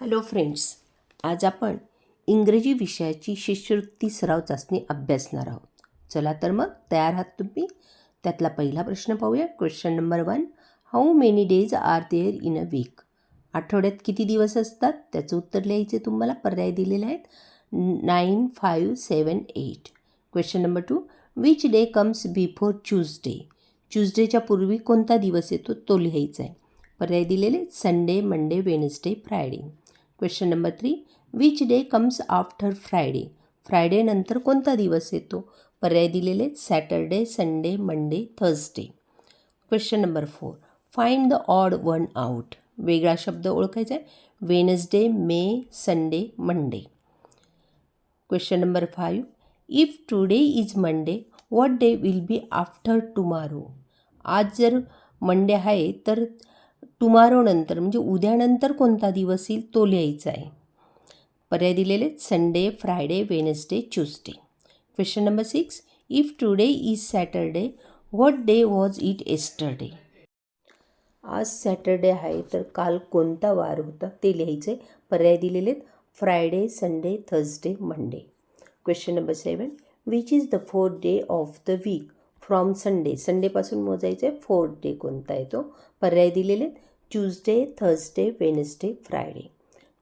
Hello friends आज आपण इंग्रजी विषयाची शिष्यवृत्ती सराव चाचणी अभ्यासणार आहोत. चला तर मग तयार आहात तुम्ही? त्यातला पहिला प्रश्न पाहूया. Question number one how many days are there in a week आठवड्यात किती दिवस असतात? त्याचं उत्तर लिहायचे तुम्हाला. पर्याय दिलेले आहेत. Nine five seven eight question number two which day comes before Tuesday ट्यूजडेच्या पूर्वी कोणता दिवस येतो? तो लिहायचा आहे पर्याय दिलेले Sunday Monday Wednesday Friday question number three which day comes after Friday Friday नंतर कोणता दिवस येतो? पर्याय दिलेले Saturday Sunday Monday Thursday question number four find the odd one out वेगळा शब्द ओळखायचा आहे. Wednesday May Sunday Monday question number five if today is Monday what day will be after tomorrow आज जर मंडे आहे तर टुमारोनंतर म्हणजे उद्यानंतर कोणता दिवस येईल तो लिहायचा आहे. पर्याय दिलेले Sunday Friday Wednesday Tuesday. Question number six if today is Saturday what day was it yesterday? आज सॅटरडे आहे तर काल कोणता वार होता ते लिहायचे पर्याय दिलेले आहेत Friday Sunday Thursday Monday. Question number seven which is the fourth day of the week? From Sunday संडेपासून मोजायचं आहे फोर्थ डे कोणता येतो? पर्याय दिलेले आहेत. Tuesday Thursday Wednesday Friday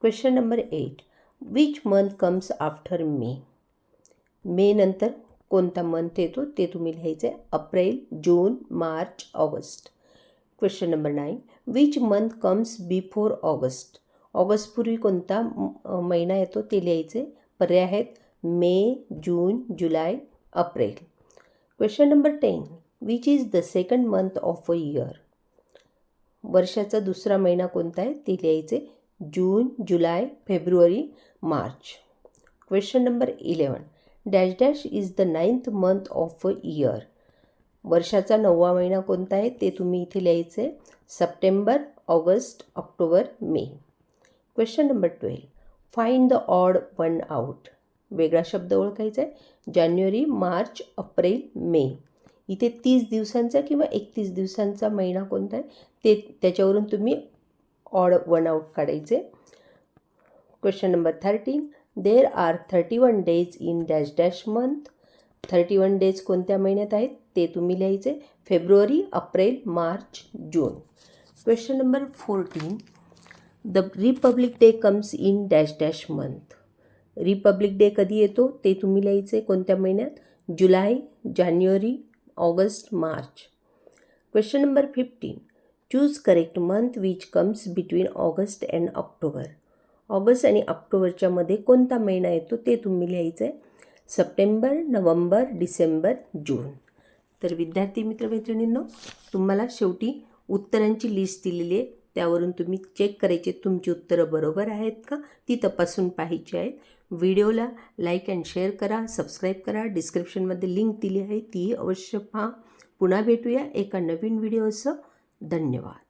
question number eight which month comes after May May नंतर कोणता month येतो? ते तुम्ही लिहायचं. आहे April June March August question number nine which month comes before August ऑगस्टपूर्वी कोणता महिना येतो ते लिहायचे. पर्याय आहेत. May June July April question number ten which is the second month of a year वर्षाचा दुसरा महिना कोणता आहे? ते लिहायचे June July February March. Question number eleven dash dash is the ninth month of a year वर्षाचा नववा महिना कोणता आहे? ते तुम्ही इथे लिहायचे September August October May. Question number twelve find the odd one out वेगळा शब्द ओळखायचा आहे जानेवारी मार्च एप्रिल मे. इथे तीस दिवसांचा किंवा एकतीस दिवसांचा महिना कोणता आहे? ते त्याच्यावरून तुम्ही ऑड वन आउट काढायचे. Question number thirteen there are thirty one days in dash dash month. Thirty one days कोणत्या महिन्यात आहेत? ते तुम्ही लिहायचे. February April March June. Question number fourteen. The republic day comes in dash dash month. Republic day कधी येतो ते तुम्ही लिहायचं आहे कोणत्या महिन्यात? July January August March. Question number fifteen choose correct month which comes between August and October. August आणि ऑक्टोबरच्या मध्ये कोणता महिना येतो ते तुम्ही लिहायचं? आहे सप्टेंबर नोव्हेंबर डिसेंबर जून. तर विद्यार्थी मित्रमैत्रिणींनो तुम्हाला शेवटी उत्तरांची लिस्ट दिलेली आहे. त्यावरून तुम्ही चेक करायचे तुमची उत्तरं बरोबर आहेत का? ती तपासून पाहायची आहेत. व्हिडिओला लाईक अँड शेअर करा सबस्क्राईब करा. डिस्क्रिप्शनमध्ये लिंक दिली आहे ती अवश्य पहा. पुन्हा भेटूया एका नवीन व्हिडिओचं धन्यवाद.